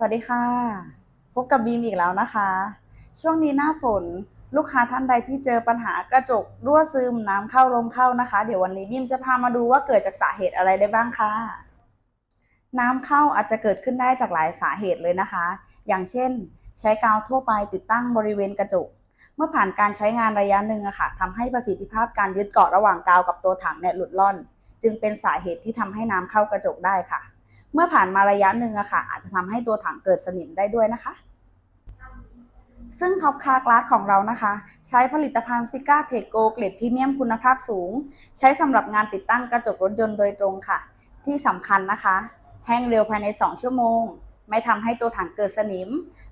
สวัสดีค่ะ พบกับบีมอีกแล้วนะคะ ช่วงนี้หน้าฝนลูกค้าท่านใดที่เจอปัญหากระจกรั่วซึมน้ำเข้าลมเข้านะคะ เดี๋ยววันนี้บีมจะพามาดูว่าเกิดจากสาเหตุอะไรได้บ้างค่ะ น้ำเข้าอาจจะเกิดขึ้นได้จากหลายสาเหตุเลยนะคะ อย่างเช่น ใช้กาวทั่วไปติดตั้งบริเวณกระจก เมื่อผ่านการใช้งานระยะหนึ่งอะค่ะทำให้ประสิทธิภาพการยึดเกาะระหว่างกาวกับตัวถังเนี่ยหลุดล่อน จึงเป็นสาเหตุที่ทำให้น้ำเข้ากระจกได้ค่ะ เมื่อผ่านมาระยะหนึ่งอะค่ะ อาจจะทำให้ตัวถังเกิดสนิมได้ด้วยนะคะ ซึ่งท็อปคาร์กลาสของเรานะคะ ใช้ผลิตภัณฑ์ซิก้าเทโกเกรดพรีเมียมคุณภาพสูง ใช้สำหรับงานติดตั้งกระจกรถยนต์โดยตรงค่ะ ที่สำคัญนะคะ แห้งเร็วภายใน 2 ชั่วโมง ไม่ทำให้ตัวถังเกิดสนิม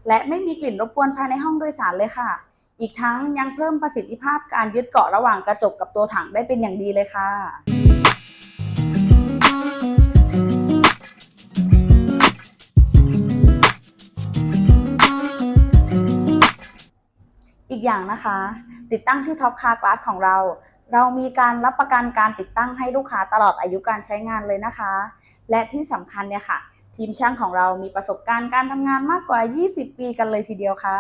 และไม่มีกลิ่นรบกวนภายในห้องโดยสารเลยค่ะ อีกทั้งยังเพิ่มประสิทธิภาพการยึดเกาะระหว่างกระจกกับตัวถังได้เป็นอย่างดีเลยค่ะ อีกอย่างนะคะ ติดตั้งที่ท็อปคาร์กลาสของเรา เรามีการรับประกันการติดตั้งให้ลูกค้าตลอดอายุการใช้งานเลยนะคะ และที่สำคัญเนี่ยค่ะ ทีมช่างของเรามีประสบการณ์การทำงานมากกว่า 20 ปีกันเลยทีเดียวค่ะ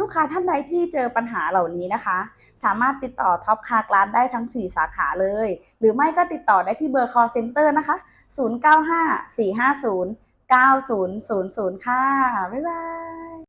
ลูกค้าท่านใดที่เจอปัญหาเหล่านี้นะคะ สามารถติดต่อท็อปคาร์กลาสได้ทั้ง 4 สาขาเลย หรือไม่ก็ติดต่อได้ที่เบอร์ call center นะคะ 095 450 9000 ค่ะ บ๊ายบาย